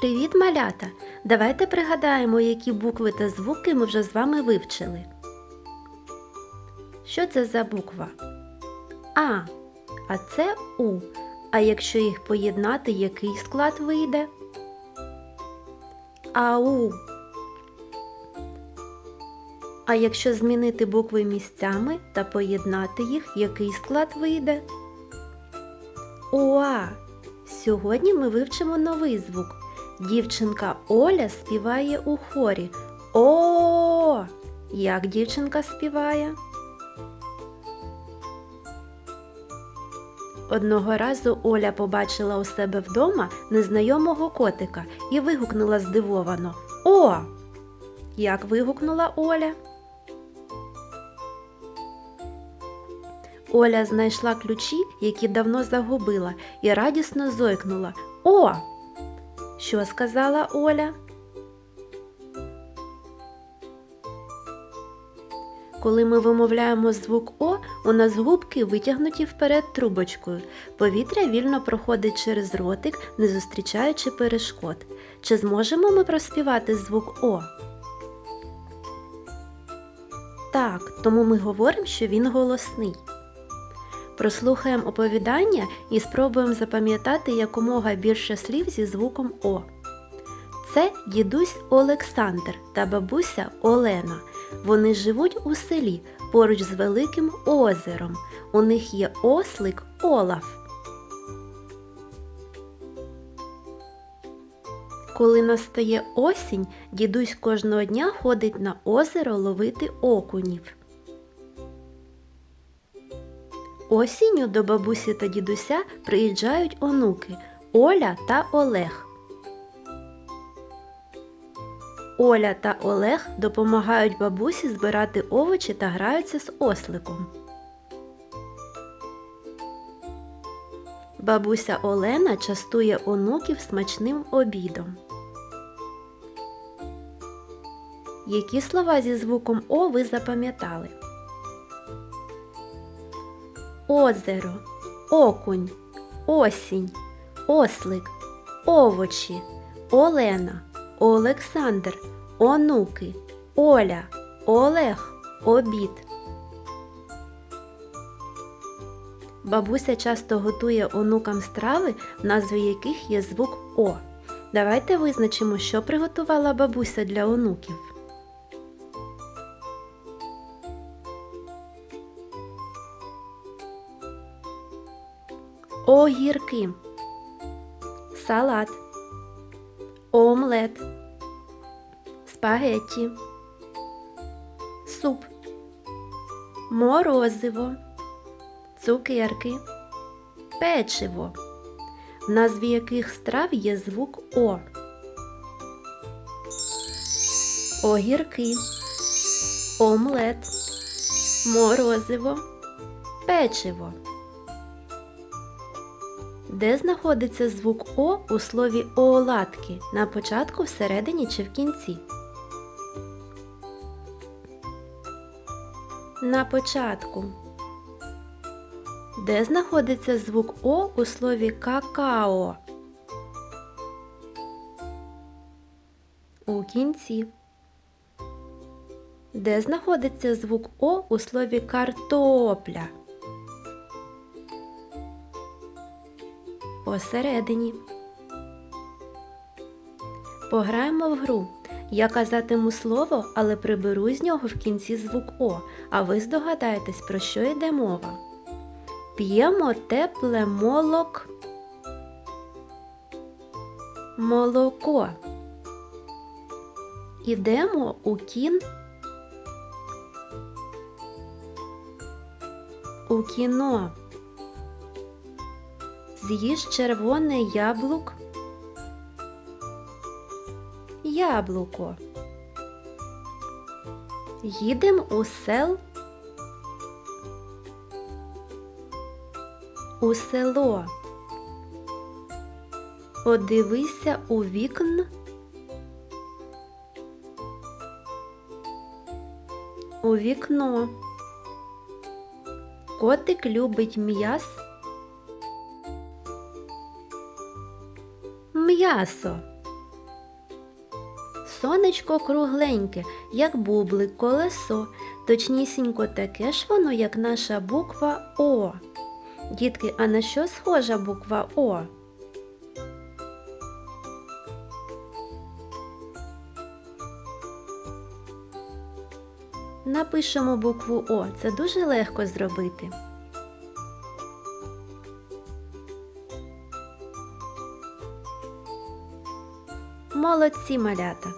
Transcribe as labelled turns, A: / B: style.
A: Привіт, малята! Давайте пригадаємо, які букви та звуки ми вже з вами вивчили. Що це за буква? А. А це У. А якщо їх поєднати, який склад вийде? Ау. А якщо змінити букви місцями та поєднати їх, який склад вийде? Уа. Сьогодні ми вивчимо новий звук. Дівчинка Оля співає у хорі. О! Як дівчинка співає? Одного разу Оля побачила у себе вдома незнайомого котика і вигукнула здивовано О! Як вигукнула Оля? Оля знайшла ключі, які давно загубила, і радісно зойкнула. О! Що сказала Оля? Коли ми вимовляємо звук О, у нас губки витягнуті вперед трубочкою. Повітря вільно проходить через ротик, не зустрічаючи перешкод. Чи зможемо ми проспівати звук О? Так, тому ми говоримо, що він голосний. Прослухаємо оповідання і спробуємо запам'ятати якомога більше слів зі звуком О. Це дідусь Олександр та бабуся Олена. Вони живуть у селі поруч з великим озером. У них є ослик Олаф. Коли настає осінь, дідусь кожного дня ходить на озеро ловити окунів. Осінню до бабусі та дідуся приїжджають онуки Оля та Олег. Оля та Олег допомагають бабусі збирати овочі та граються з осликом. Бабуся Олена частує онуків смачним обідом. Які слова зі звуком О ви запам'ятали? Озеро, окунь, осінь, ослик, овочі, Олена, Олександр, онуки, Оля, Олег, обід. Бабуся часто готує онукам страви, в назві яких є звук О. Давайте визначимо, що приготувала бабуся для онуків. Огірки, салат, омлет, спагетті, суп, морозиво, цукерки, печиво, в назві яких страв є звук О. Огірки, омлет, морозиво, печиво. Де знаходиться звук О у слові оладки на початку, всередині чи в кінці? На початку. Де знаходиться звук О у слові какао? У кінці. Де знаходиться звук О у слові картопля? Посередині. Пограємо в гру. Я казатиму слово, але приберу з нього в кінці звук О, а ви здогадаєтесь, про що йде мова. П'ємо тепле молок. Молоко. Ідемо у кін. У кіно. З'їж червоне яблук. Яблуко. Їдем у сел. У село. Подивися у вікн. У вікно. Котик любить м'яс. М'ясо. Сонечко кругленьке, як бублик, колесо. Точнісінько таке ж воно, як наша буква О. Дітки, а на що схожа буква О? Напишемо букву О. Це дуже легко зробити. Молодці малята!